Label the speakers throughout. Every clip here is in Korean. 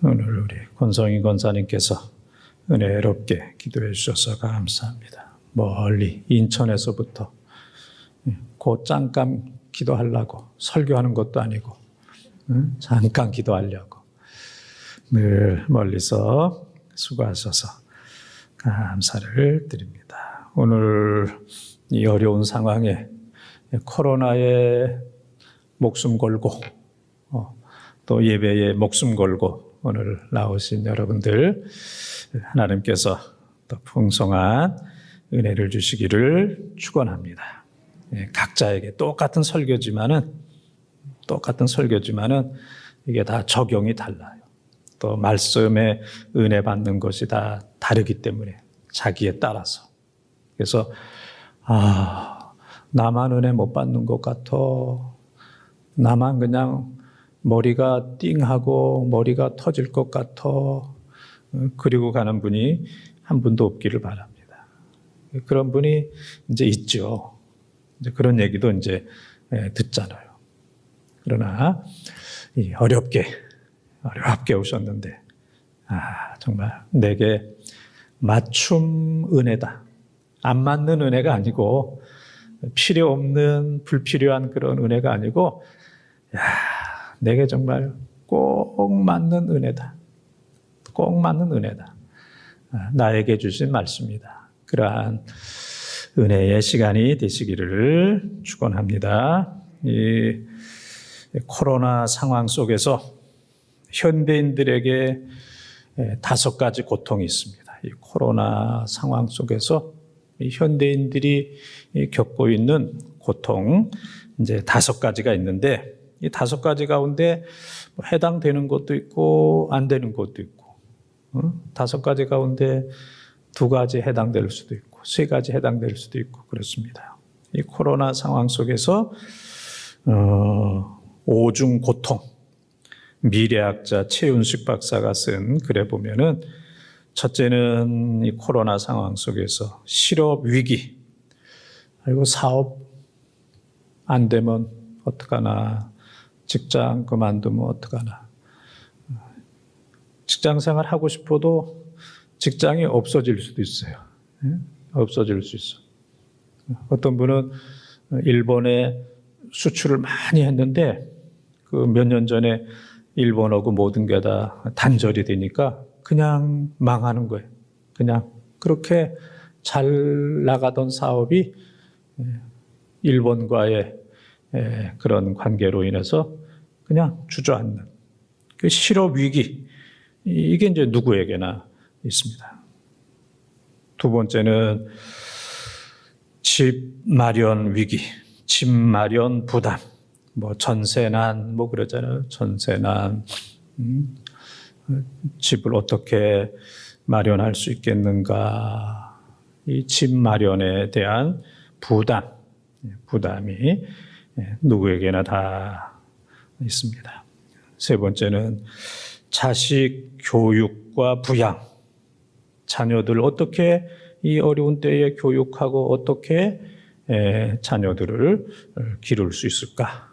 Speaker 1: 오늘 우리 권성희 권사님께서 은혜롭게 기도해 주셔서 감사합니다. 멀리 인천에서부터 곧 잠깐 기도하려고 설교하는 것도 아니고 응? 잠깐 기도하려고 늘 멀리서 수고하셔서 감사를 드립니다. 오늘 이 어려운 상황에 코로나에 목숨 걸고 어, 또 예배에 목숨 걸고 오늘 나오신 여러분들 하나님께서 또 풍성한 은혜를 주시기를 축원합니다. 예, 각자에게 똑같은 설교지만은 똑같은 설교지만은 이게 다 적용이 달라요. 또 말씀에 은혜 받는 것이 다 다르기 때문에 자기에 따라서 그래서 아 나만 은혜 못 받는 것 같아. 나만 그냥 머리가 띵하고 머리가 터질 것 같아. 그리고 가는 분이 한 분도 없기를 바랍니다. 그런 분이 이제 있죠. 이제 그런 얘기도 이제 듣잖아요. 그러나 어렵게 어렵게 오셨는데 아 정말 내게 맞춤 은혜다. 안 맞는 은혜가 아니고 필요 없는 불필요한 그런 은혜가 아니고 야, 내게 정말 꼭 맞는 은혜다. 꼭 맞는 은혜다. 아, 나에게 주신 말씀이다. 그러한 은혜의 시간이 되시기를 축원합니다. 이 코로나 상황 속에서 현대인들에게 다섯 가지 고통이 있습니다. 이 코로나 상황 속에서 현대인들이 겪고 있는 고통 이제 다섯 가지가 있는데 이 다섯 가지 가운데 뭐 해당되는 것도 있고 안 되는 것도 있고 어? 다섯 가지 가운데 두 가지 해당될 수도 있고 세 가지 해당될 수도 있고 그렇습니다. 이 코로나 상황 속에서 어, 오중 고통 미래학자 최윤식 박사가 쓴 글에 보면은 첫째는 이 코로나 상황 속에서 실업 위기 그리고 사업 안 되면 어떡하나 직장 그만두면 어떡하나 직장 생활 하고 싶어도 직장이 없어질 수도 있어요. 없어질 수 있어. 어떤 분은 일본에 수출을 많이 했는데 그 몇 년 전에 일본하고 모든 게 다 단절이 되니까 그냥 망하는 거예요. 그냥 그렇게 잘 나가던 사업이 일본과의 그런 관계로 인해서 그냥 주저앉는 그 실업 위기 이게 이제 누구에게나 있습니다. 두 번째는 집 마련 위기, 집 마련 부담, 뭐 전세난 뭐 그러잖아요. 전세난 음, 집을 어떻게 마련할 수 있겠는가? 이 집 마련에 대한 부담, 부담이 누구에게나 다 있습니다. 세 번째는 자식 교육과 부양. 자녀들 어떻게 이 어려운 때에 교육하고 어떻게 자녀들을 기를 수 있을까?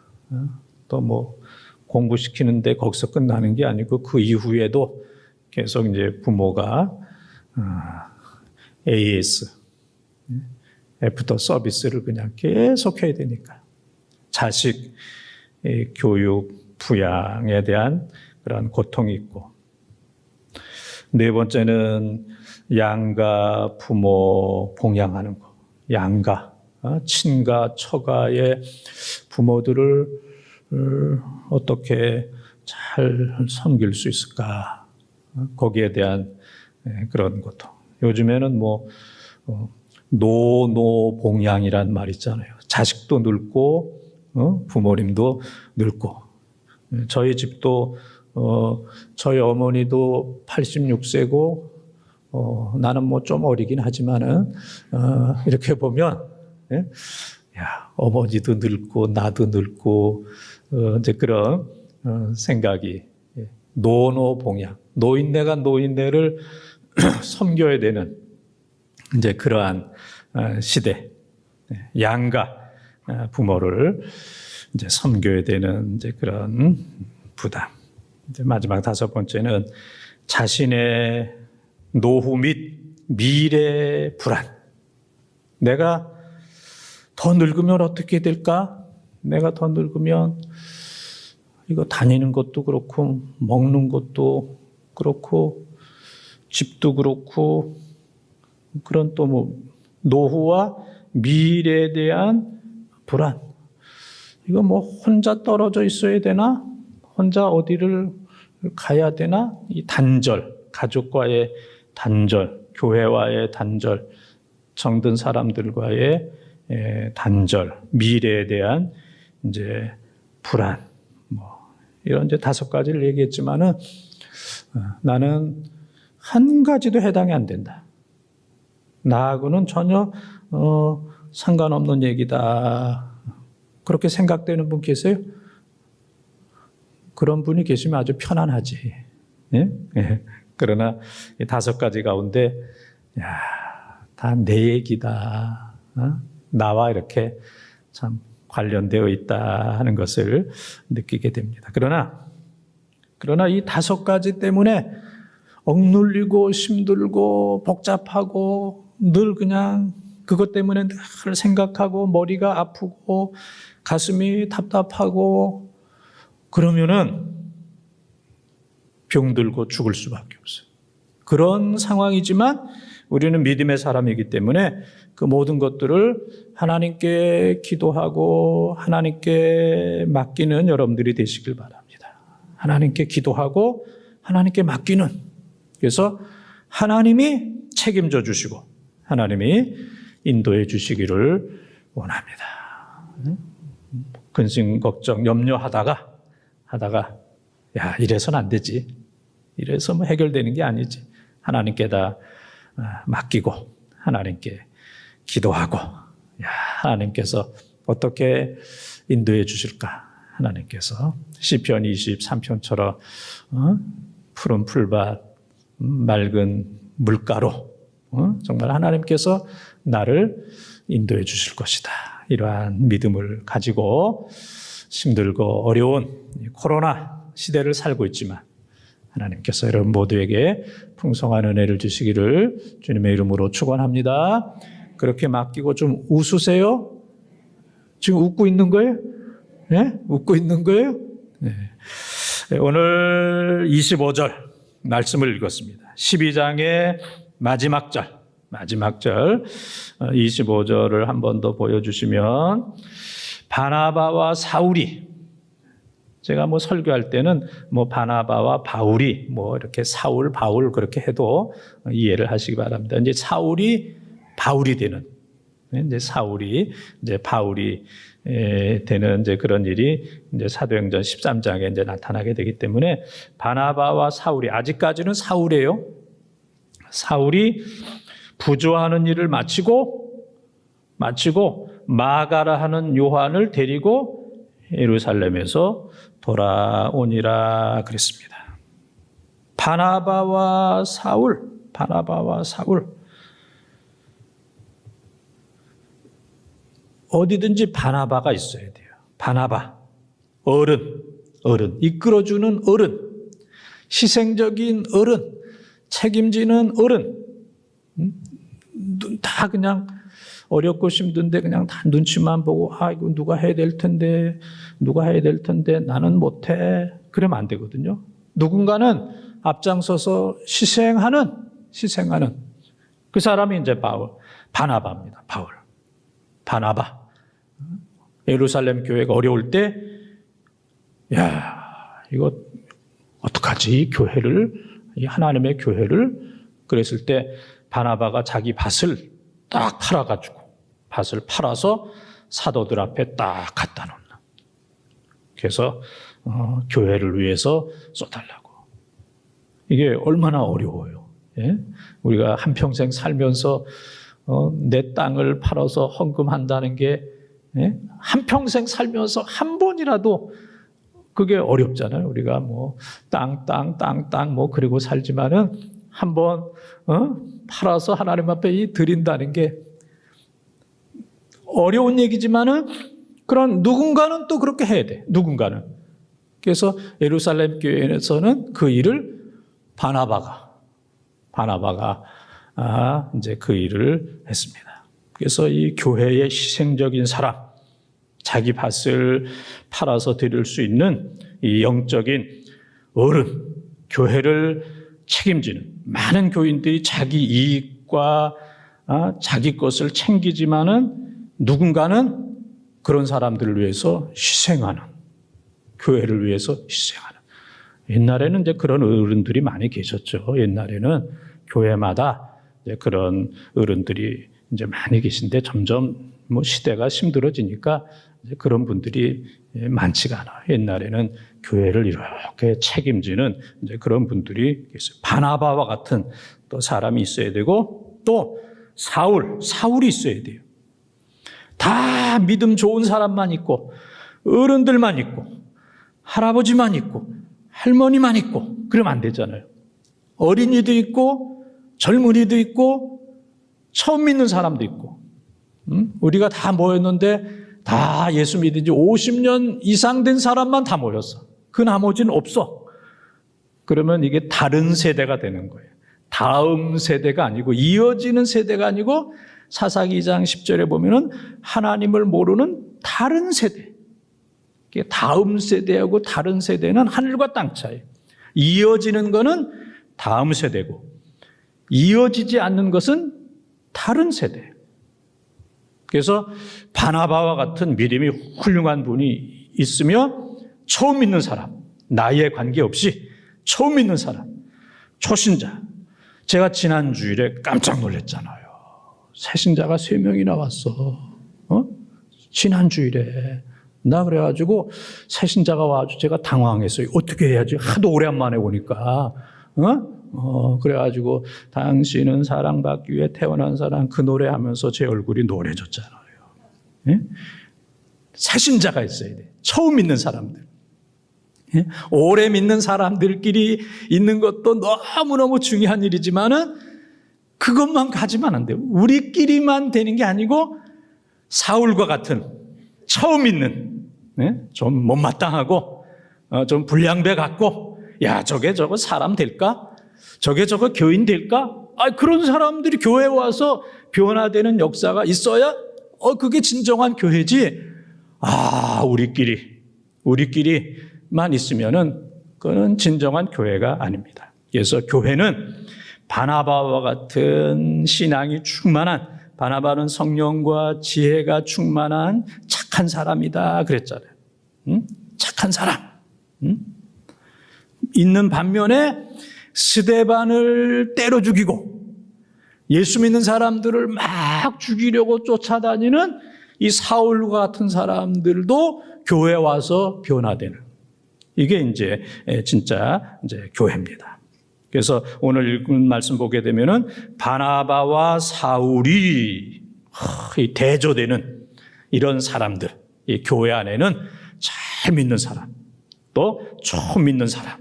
Speaker 1: 또 뭐 공부시키는데 거기서 끝나는 게 아니고 그 이후에도 계속 이제 부모가 AS, 애프터 서비스를 그냥 계속 해야 되니까. 자식 교육, 부양에 대한 그런 고통이 있고. 네 번째는 양가 부모 봉양하는 거. 양가, 어, 친가, 처가의 부모들을 어떻게 잘 섬길 수 있을까? 어, 거기에 대한 그런 고통. 요즘에는 뭐, 어, 노노봉양이란 말 있잖아요. 자식도 늙고, 부모님도 늙고. 저희 집도 어, 저희 어머니도 86세고, 어, 나는 뭐 좀 어리긴 하지만은, 어, 이렇게 보면, 예? 야, 어머니도 늙고, 나도 늙고, 어, 이제 그런, 어, 생각이, 예. 노노봉양. 노인네가 노인네를 섬겨야 되는, 이제 그러한 어, 시대. 예. 양가 어, 부모를 이제 섬겨야 되는 이제 그런 부담. 이제 마지막 다섯 번째는 자신의 노후 및 미래 불안. 내가 더 늙으면 어떻게 될까? 내가 더 늙으면 이거 다니는 것도 그렇고 먹는 것도 그렇고 집도 그렇고 그런 또 뭐 노후와 미래에 대한 불안. 이거 뭐 혼자 떨어져 있어야 되나? 혼자 어디를 가야 되나? 이 단절, 가족과의 단절, 교회와의 단절, 정든 사람들과의 에, 단절, 미래에 대한 이제 불안, 뭐 이런 이제 다섯 가지를 얘기했지만은 어, 나는 한 가지도 해당이 안 된다. 나하고는 전혀 어, 상관없는 얘기다. 그렇게 생각되는 분 계세요? 그런 분이 계시면 아주 편안하지. 예? 예. 그러나 이 다섯 가지 가운데 다 내 얘기다. 어? 나와 이렇게 참 관련되어 있다 하는 것을 느끼게 됩니다. 그러나 그러나 이 다섯 가지 때문에 억눌리고 힘들고 복잡하고 늘 그냥 그것 때문에 늘 생각하고 머리가 아프고 가슴이 답답하고 그러면은 병들고 죽을 수밖에 없어요. 그런 상황이지만 우리는 믿음의 사람이기 때문에 그 모든 것들을 하나님께 기도하고 하나님께 맡기는 여러분들이 되시길 바랍니다. 하나님께 기도하고 하나님께 맡기는 그래서 하나님이 책임져 주시고 하나님이 인도해 주시기를 원합니다. 근심 걱정 염려하다가 하다가 야 이래서는 안 되지. 이래서 뭐 해결되는 게 아니지. 하나님께 다 아, 맡기고 하나님께 기도하고 야 하나님께서 어떻게 인도해 주실까? 하나님께서 시편 23편처럼 어? 푸른 풀밭 음, 맑은 물가로 어? 정말 하나님께서 나를 인도해 주실 것이다. 이러한 믿음을 가지고 힘들고 어려운 코로나 시대를 살고 있지만 하나님께서 여러분 모두에게 풍성한 은혜를 주시기를 주님의 이름으로 축원합니다. 그렇게 맡기고 좀 웃으세요. 지금 웃고 있는 거예요? 네? 웃고 있는 거예요? 네. 오늘 25절 말씀을 읽었습니다. 12장의 마지막 절, 마지막 절 25절을 한 번 더 보여주시면 바나바와 사울이 제가 뭐 설교할 때는 뭐 바나바와 바울이 뭐 이렇게 사울 바울 그렇게 해도 이해를 하시기 바랍니다. 이제 사울이 바울이 되는 이제 사울이 이제 바울이 되는 이제 그런 일이 이제 사도행전 13장에 이제 나타나게 되기 때문에 바나바와 사울이 아직까지는 사울이에요. 사울이 부조하는 일을 마치고 마치고 마가라 하는 요한을 데리고 예루살렘에서 돌아오니라 그랬습니다. 바나바와 사울, 바나바와 사울. 어디든지 바나바가 있어야 돼요. 바나바. 어른, 어른. 이끌어주는 어른. 희생적인 어른. 책임지는 어른. 다 그냥 어렵고 힘든데 그냥 다 눈치만 보고 아 이거 누가 해야 될 텐데 누가 해야 될 텐데 나는 못해 그러면 안 되거든요. 누군가는 앞장서서 희생하는 희생하는 그 사람이 이제 바울 바나바입니다. 바울 바나바 예루살렘 교회가 어려울 때 야 이거 어떡하지 이 교회를 이 하나님의 교회를 그랬을 때 바나바가 자기 밭을 딱 팔아가지고 밭을 팔아서 사도들 앞에 딱 갖다 놓는. 그래서 어, 교회를 위해서 써달라고. 이게 얼마나 어려워요. 예? 우리가 한 평생 살면서 어, 내 땅을 팔아서 헌금한다는 게 예? 한 평생 살면서 한 번이라도 그게 어렵잖아요. 우리가 뭐 땅, 땅, 땅, 땅 뭐 그리고 살지만은 한번 어? 팔아서 하나님 앞에 이 드린다는 게 어려운 얘기지만은 그런 누군가는 또 그렇게 해야 돼. 누군가는 그래서 예루살렘 교회에서는 그 일을 바나바가 바나바가 아, 이제 그 일을 했습니다. 그래서 이 교회의 희생적인 사람, 자기 밭을 팔아서 드릴 수 있는 이 영적인 어른, 교회를 책임지는 많은 교인들이 자기 이익과 아, 자기 것을 챙기지만은 누군가는 그런 사람들을 위해서 희생하는 교회를 위해서 희생하는 옛날에는 이제 그런 어른들이 많이 계셨죠. 옛날에는 교회마다 그런 어른들이 이제 많이 계신데 점점 뭐 시대가 힘들어지니까 그런 분들이 많지가 않아요. 옛날에는 교회를 이렇게 책임지는 그런 분들이 계세요. 바나바와 같은 또 사람이 있어야 되고 또 사울, 사울이 있어야 돼요. 다 믿음 좋은 사람만 있고 어른들만 있고 할아버지만 있고 할머니만 있고 그러면 안 되잖아요. 어린이도 있고 젊은이도 있고 처음 믿는 사람도 있고 음? 우리가 다 모였는데 다 예수 믿은 지 50년 이상 된 사람만 다 모였어. 그 나머지는 없어. 그러면 이게 다른 세대가 되는 거예요. 다음 세대가 아니고 이어지는 세대가 아니고 사사기 2장 10절에 보면은 하나님을 모르는 다른 세대. 다음 세대하고 다른 세대는 하늘과 땅 차이. 이어지는 거는 다음 세대고 이어지지 않는 것은 다른 세대. 그래서 바나바와 같은 믿음이 훌륭한 분이 있으며 처음 믿는 사람, 나이에 관계없이 처음 믿는 사람, 초신자. 제가 지난 주일에 깜짝 놀랐잖아요. 새신자가 세 명이나 왔어. 어? 지난 주일에. 나 그래가지고 새신자가 와가지고 제가 당황했어요. 어떻게 해야지? 하도 오랜만에 오니까. 어? 어, 그래가지고 당신은 사랑받기 위해 태어난 사람 그 노래 하면서 제 얼굴이 노래졌잖아요. 예? 새신자가 있어야 돼. 처음 믿는 사람들. 예? 오래 믿는 사람들끼리 있는 것도 너무너무 중요한 일이지만은 그것만 가지면 안 돼요. 우리끼리만 되는 게 아니고 사울과 같은 처음 믿는 예? 좀 못마땅하고 어, 좀 불량배 같고 야 저게 저거 사람 될까? 저게 저거 교인 될까? 아 그런 사람들이 교회 와서 변화되는 역사가 있어야 어 그게 진정한 교회지. 아 우리끼리 우리끼리만 있으면은 그거는 진정한 교회가 아닙니다. 그래서 교회는 바나바와 같은 신앙이 충만한 바나바는 성령과 지혜가 충만한 착한 사람이다 그랬잖아요. 응? 착한 사람. 응? 있는 반면에 스데반을 때려 죽이고 예수 믿는 사람들을 막 죽이려고 쫓아다니는 이 사울과 같은 사람들도 교회 와서 변화되는 이게 이제 진짜 이제 교회입니다. 그래서 오늘 읽은 말씀 보게 되면은 바나바와 사울이 대조되는 이런 사람들, 이 교회 안에는 잘 믿는 사람, 또 처음 믿는 사람,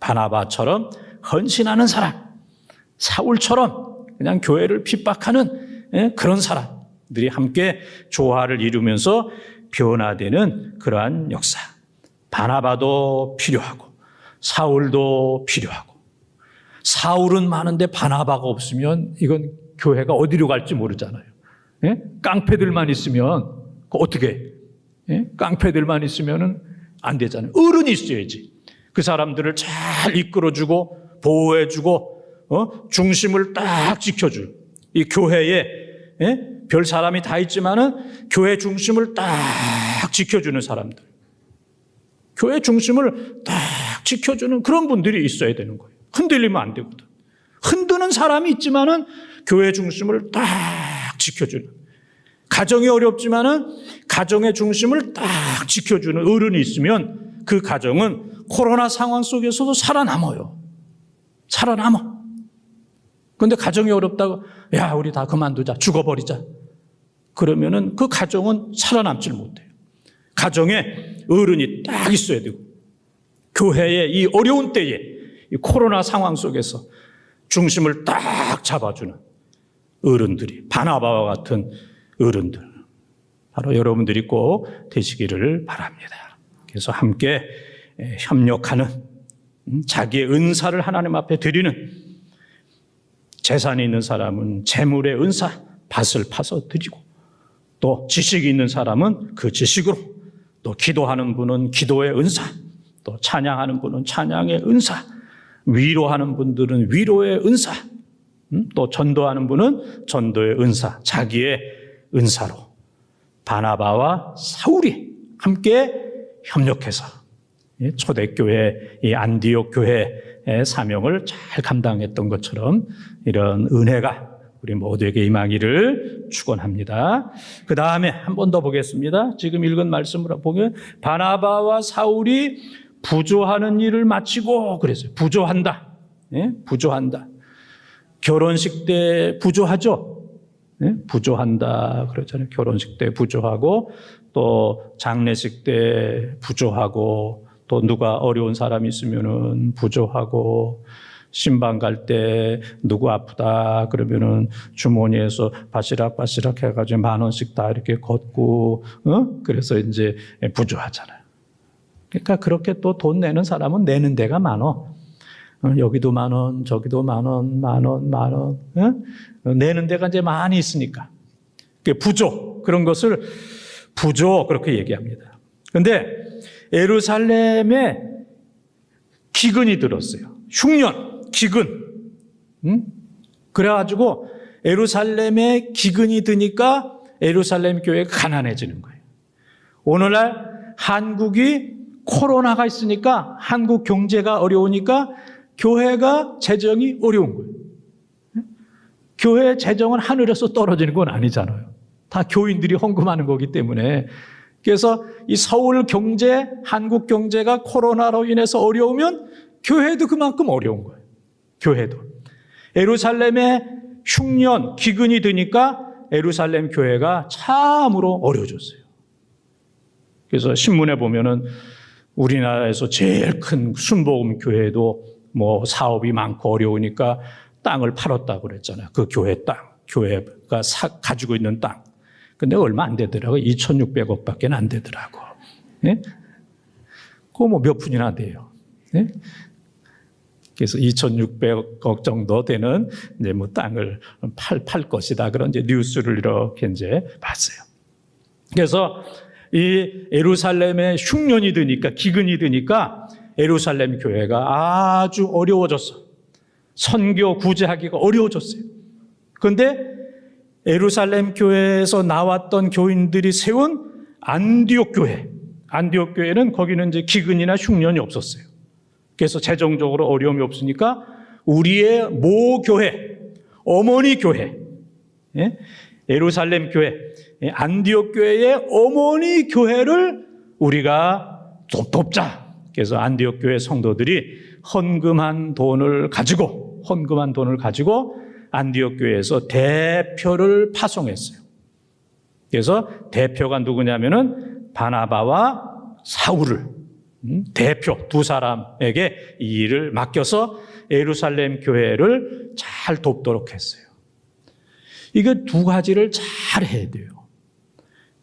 Speaker 1: 바나바처럼 헌신하는 사람, 사울처럼 그냥 교회를 핍박하는 예, 그런 사람들이 함께 조화를 이루면서 변화되는 그러한 역사. 바나바도 필요하고, 사울도 필요하고, 사울은 많은데 바나바가 없으면 이건 교회가 어디로 갈지 모르잖아요. 예? 깡패들만 있으면 어떻게? 예? 깡패들만 있으면은 안 되잖아요. 어른이 있어야지. 그 사람들을 잘 이끌어주고 보호해주고 어? 중심을 딱 지켜줄 이 교회에 예? 별 사람이 다 있지만은 교회 중심을 딱 지켜주는 사람들, 교회 중심을 딱 지켜주는 그런 분들이 있어야 되는 거예요. 흔들리면 안 되거든. 흔드는 사람이 있지만은 교회 중심을 딱 지켜주는. 가정이 어렵지만은 가정의 중심을 딱 지켜주는 어른이 있으면 그 가정은 코로나 상황 속에서도 살아남아요. 살아남아. 근데 가정이 어렵다고, 야, 우리 다 그만두자. 죽어버리자. 그러면은 그 가정은 살아남질 못해요. 가정에 어른이 딱 있어야 되고, 교회의 이 어려운 때에, 이 코로나 상황 속에서 중심을 딱 잡아주는 어른들이, 바나바와 같은 어른들. 바로 여러분들이 꼭 되시기를 바랍니다. 그래서 함께 에, 협력하는 음, 자기의 은사를 하나님 앞에 드리는 재산이 있는 사람은 재물의 은사 밭을 파서 드리고 또 지식이 있는 사람은 그 지식으로 또 기도하는 분은 기도의 은사 또 찬양하는 분은 찬양의 은사 위로하는 분들은 위로의 은사 음, 또 전도하는 분은 전도의 은사 자기의 은사로. 바나바와 사울이 함께 협력해서 이 초대교회, 이 안디옥 교회의 사명을 잘 감당했던 것처럼 이런 은혜가 우리 모두에게 임하기를 축원합니다. 그 다음에 한 번 더 보겠습니다. 지금 읽은 말씀으로 보면 바나바와 사울이 부조하는 일을 마치고 그랬어요. 부조한다. 예? 부조한다. 결혼식 때 부조하죠. 예? 부조한다 그러잖아요. 결혼식 때 부조하고 또 장례식 때 부조하고 또 누가 어려운 사람이 있으면은 부조하고 신방 갈 때 누구 아프다 그러면은 주머니에서 바시락 바시락 해가지고 만 원씩 다 이렇게 걷고 어 그래서 이제 부조하잖아요. 그러니까 그렇게 또 돈 내는 사람은 내는 데가 많어. 어, 여기도 만 원, 저기도 만 원, 만 원, 만 원. 어? 내는 데가 이제 많이 있으니까. 부조. 그런 것을 부조. 그렇게 얘기합니다. 근데 에루살렘에 기근이 들었어요. 흉년, 기근. 음? 그래가지고 에루살렘에 기근이 드니까 에루살렘 교회가 가난해지는 거예요. 오늘날 한국이 코로나가 있으니까 한국 경제가 어려우니까 교회가 재정이 어려운 거예요. 교회 재정은 하늘에서 떨어지는 건 아니잖아요. 다 교인들이 헌금하는 거기 때문에. 그래서 이 서울 경제, 한국 경제가 코로나로 인해서 어려우면 교회도 그만큼 어려운 거예요. 교회도. 에루살렘에 흉년, 기근이 드니까 에루살렘 교회가 참으로 어려워졌어요. 그래서 신문에 보면은 우리나라에서 제일 큰 순복음 교회도 뭐 사업이 많고 어려우니까 땅을 팔았다고 그랬잖아요. 그 교회 땅, 교회가 사, 가지고 있는 땅. 근데 얼마 안 되더라고요. 2,600억밖에 안 되더라고. 예? 그거 뭐 몇 푼이나 돼요. 예? 그래서 2,600억 정도 되는 이제 뭐 땅을 팔, 팔 것이다. 그런 이제 뉴스를 이렇게 이제 봤어요. 그래서 이 에루살렘에 흉년이 드니까 기근이 드니까 에루살렘 교회가 아주 어려워졌어. 선교 구제하기가 어려워졌어요. 그런데 에루살렘 교회에서 나왔던 교인들이 세운 안디옥 교회. 안디옥 교회는 거기는 이제 기근이나 흉년이 없었어요. 그래서 재정적으로 어려움이 없으니까 우리의 모 교회, 어머니 교회, 예? 에루살렘 교회, 예, 안디옥 교회의 어머니 교회를 우리가 돕- 돕자. 그래서 안디옥 교회 성도들이 헌금한 돈을 가지고 헌금한 돈을 가지고 안디옥 교회에서 대표를 파송했어요. 그래서 대표가 누구냐면은 바나바와 사울을 음, 대표 두 사람에게 이 일을 맡겨서 예루살렘 교회를 잘 돕도록 했어요. 이게 두 가지를 잘 해야 돼요.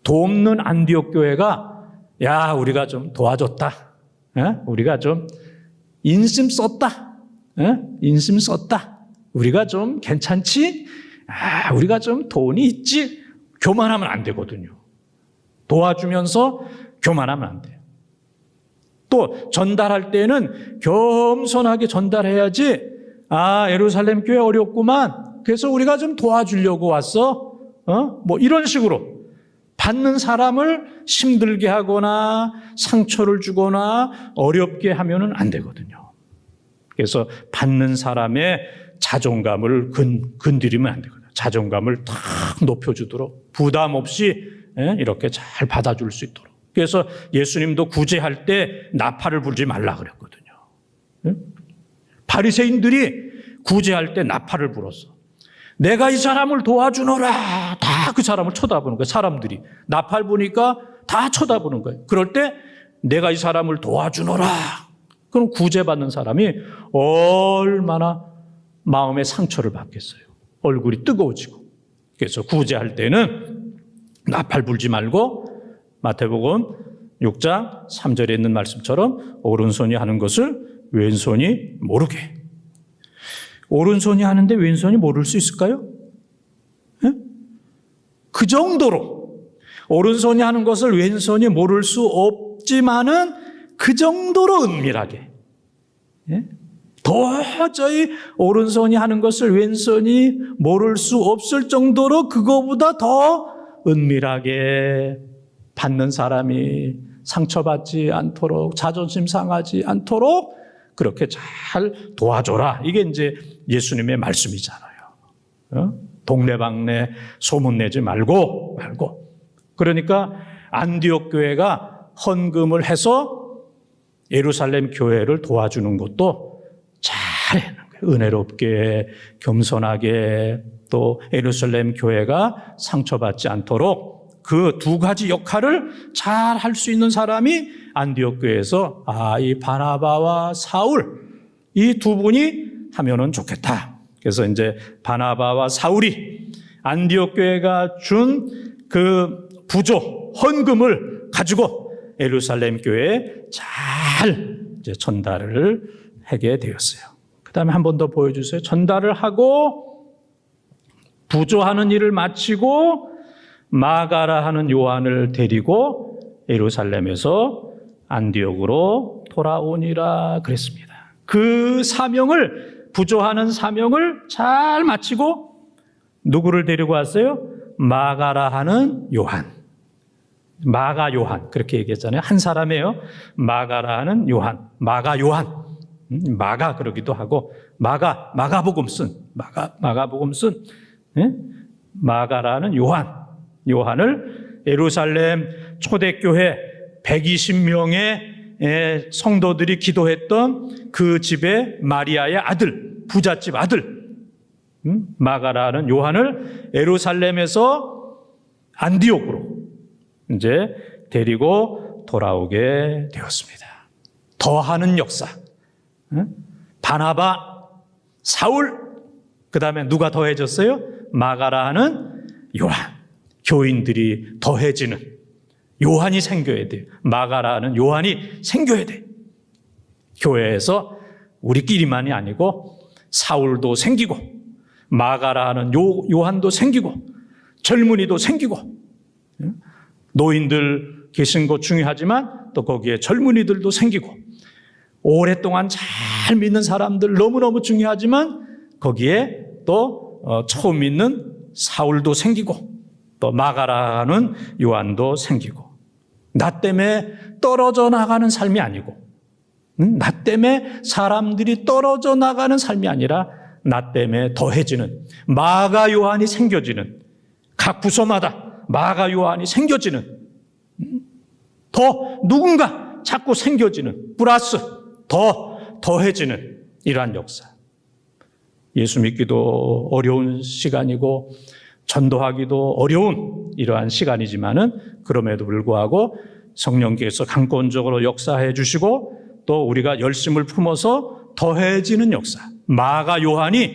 Speaker 1: 돕는 안디옥 교회가 야 우리가 좀 도와줬다. 예? 우리가 좀 인심 썼다. 예? 인심 썼다. 우리가 좀 괜찮지? 아, 우리가 좀 돈이 있지? 교만하면 안 되거든요. 도와주면서 교만하면 안 돼요. 또 전달할 때는 겸손하게 전달해야지. 아, 예루살렘 교회 어렵구만. 그래서 우리가 좀 도와주려고 왔어. 어? 뭐 이런 식으로 받는 사람을 힘들게 하거나 상처를 주거나 어렵게 하면은 안 되거든요. 그래서 받는 사람의 자존감을 근, 건드리면 안 되거든요. 자존감을 탁 높여주도록 부담 없이 예, 이렇게 잘 받아줄 수 있도록. 그래서 예수님도 구제할 때 나팔을 불지 말라 그랬거든요. 예? 바리새인들이 구제할 때 나팔을 불었어. 내가 이 사람을 도와주노라. 다 그 사람을 쳐다보는 거예요. 사람들이. 나팔 보니까 다 쳐다보는 거예요. 그럴 때 내가 이 사람을 도와주노라. 그럼 구제받는 사람이 얼마나 마음의 상처를 받겠어요. 얼굴이 뜨거워지고. 그래서 구제할 때는 나팔 불지 말고 마태복음 6장 3절에 있는 말씀처럼 오른손이 하는 것을 왼손이 모르게. 오른손이 하는데 왼손이 모를 수 있을까요? 예? 그 정도로 오른손이 하는 것을 왼손이 모를 수 없지만은 그 정도로 은밀하게 예? 도저히 오른손이 하는 것을 왼손이 모를 수 없을 정도로 그거보다 더 은밀하게 받는 사람이 상처받지 않도록 자존심 상하지 않도록 그렇게 잘 도와줘라. 이게 이제 예수님의 말씀이잖아요. 어? 동네방네 소문 내지 말고 말고. 그러니까 안디옥 교회가 헌금을 해서 예루살렘 교회를 도와주는 것도 잘 해는 거예요. 은혜롭게 겸손하게 또 예루살렘 교회가 상처받지 않도록 그 두 가지 역할을 잘 할 수 있는 사람이 안디옥 교회에서 아, 이 바나바와 사울 이 두 분이 하면은 좋겠다. 그래서 이제 바나바와 사울이 안디옥 교회가 준 그 부조 헌금을 가지고 예루살렘 교회에 잘 전달을 하게 되었어요. 그 다음에 한 번 더 보여주세요. 전달을 하고 부조하는 일을 마치고 마가라 하는 요한을 데리고 예루살렘에서 안디옥으로 돌아오니라 그랬습니다. 그 사명을 부조하는 사명을 잘 마치고 누구를 데리고 왔어요? 마가라 하는 요한. 마가 요한 그렇게 얘기했잖아요. 한 사람이에요. 마가라 하는 요한. 마가 요한. 음, 마가 그러기도 하고 마가 마가복음 쓴 마가 마가복음 쓴 예? 마가라는 요한. 요한을 예루살렘 초대교회 120명의 성도들이 기도했던 그 집의 마리아의 아들, 부잣집 아들, 음? 마가라는 요한을 예루살렘에서 안디옥으로 이제 데리고 돌아오게 되었습니다. 더하는 역사. 음? 바나바, 사울, 그 다음에 누가 더해졌어요? 마가라는 요한. 교인들이 더해지는 요한이 생겨야 돼요. 마가라는 요한이 생겨야 돼. 교회에서 우리끼리만이 아니고 사울도 생기고 마가라는 요, 요한도 생기고 젊은이도 생기고 노인들 계신 것 중요하지만 또 거기에 젊은이들도 생기고 오랫동안 잘 믿는 사람들 너무너무 중요하지만 거기에 또 어, 처음 믿는 사울도 생기고 또 마가라는 요한도 생기고 나 때문에 떨어져 나가는 삶이 아니고 나 때문에 사람들이 떨어져 나가는 삶이 아니라 나 때문에 더해지는 마가 요한이 생겨지는 각 부서마다 마가 요한이 생겨지는 더 누군가 자꾸 생겨지는 플러스 더 더해지는 이러한 역사. 예수 믿기도 어려운 시간이고 전도하기도 어려운 이러한 시간이지만은 그럼에도 불구하고 성령께서 강권적으로 역사해 주시고 또 우리가 열심을 품어서 더해지는 역사. 마가 요한이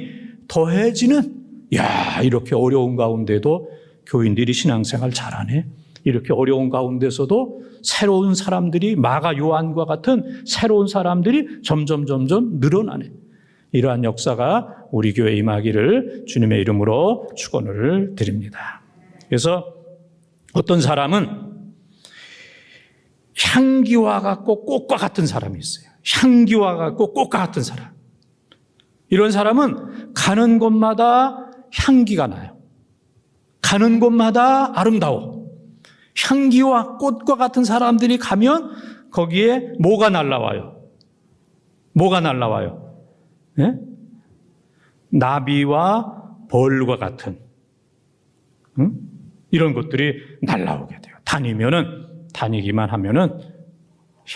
Speaker 1: 더해지는 야, 이렇게 어려운 가운데도 교인들이 신앙생활 잘하네. 이렇게 어려운 가운데서도 새로운 사람들이 마가 요한과 같은 새로운 사람들이 점점 점점 늘어나네. 이러한 역사가 우리 교회 임하기를 주님의 이름으로 축원을 드립니다. 그래서 어떤 사람은 향기와 같고 꽃과 같은 사람이 있어요. 향기와 같고 꽃과 같은 사람. 이런 사람은 가는 곳마다 향기가 나요. 가는 곳마다 아름다워. 향기와 꽃과 같은 사람들이 가면 거기에 뭐가 날라와요? 뭐가 날라와요? 예? 나비와 벌과 같은 응? 이런 것들이 날라오게 돼요. 다니면은 다니기만 하면은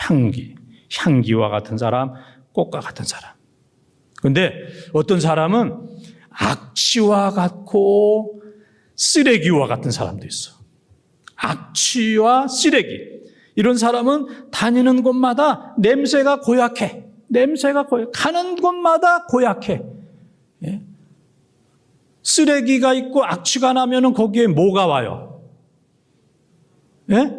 Speaker 1: 향기, 향기와 같은 사람, 꽃과 같은 사람. 근데 어떤 사람은 악취와 같고 쓰레기와 같은 사람도 있어. 악취와 쓰레기. 이런 사람은 다니는 곳마다 냄새가 고약해. 냄새가 고약. 가는 곳마다 고약해. 예? 쓰레기가 있고 악취가 나면은 거기에 뭐가 와요? 예?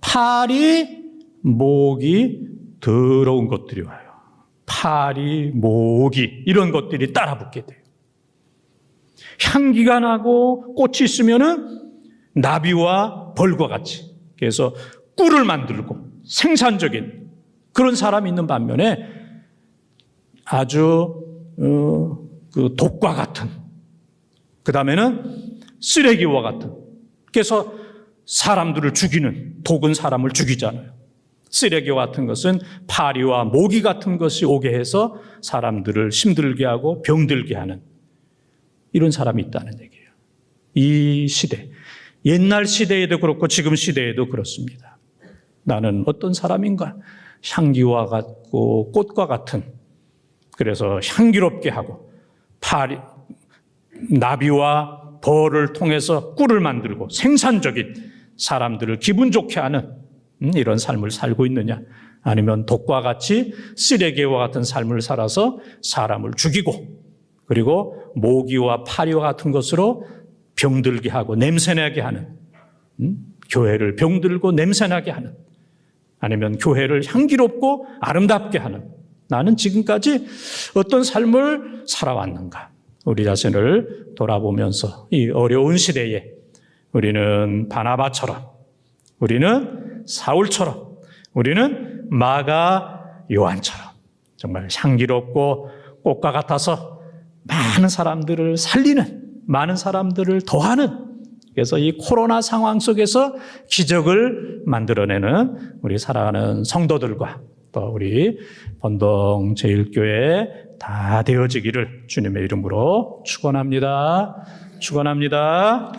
Speaker 1: 팔이, 목이 더러운 것들이 와요. 팔이, 목이 이런 것들이 따라 붙게 돼요. 향기가 나고 꽃이 있으면은 나비와 벌과 같이 그래서 꿀을 만들고 생산적인 그런 사람이 있는 반면에 아주 어, 그 독과 같은 그 다음에는 쓰레기와 같은 그래서 사람들을 죽이는 독은 사람을 죽이잖아요. 쓰레기와 같은 것은 파리와 모기 같은 것이 오게 해서 사람들을 힘들게 하고 병들게 하는 이런 사람이 있다는 얘기예요. 이 시대, 옛날 시대에도 그렇고 지금 시대에도 그렇습니다. 나는 어떤 사람인가? 향기와 같고 꽃과 같은 그래서 향기롭게 하고 파리, 나비와 벌을 통해서 꿀을 만들고 생산적인 사람들을 기분 좋게 하는 음, 이런 삶을 살고 있느냐? 아니면 독과 같이 쓰레기와 같은 삶을 살아서 사람을 죽이고 그리고 모기와 파리와 같은 것으로 병들게 하고 냄새나게 하는 음? 교회를 병들고 냄새나게 하는 아니면 교회를 향기롭고 아름답게 하는 나는 지금까지 어떤 삶을 살아왔는가 우리 자신을 돌아보면서 이 어려운 시대에 우리는 바나바처럼 우리는 사울처럼 우리는 마가 요한처럼 정말 향기롭고 꽃과 같아서 많은 사람들을 살리는 많은 사람들을 더하는 그래서 이 코로나 상황 속에서 기적을 만들어내는 우리 사랑하는 성도들과 또 우리 번동 제일교회 다 되어지기를 주님의 이름으로 축원합니다. 축원합니다.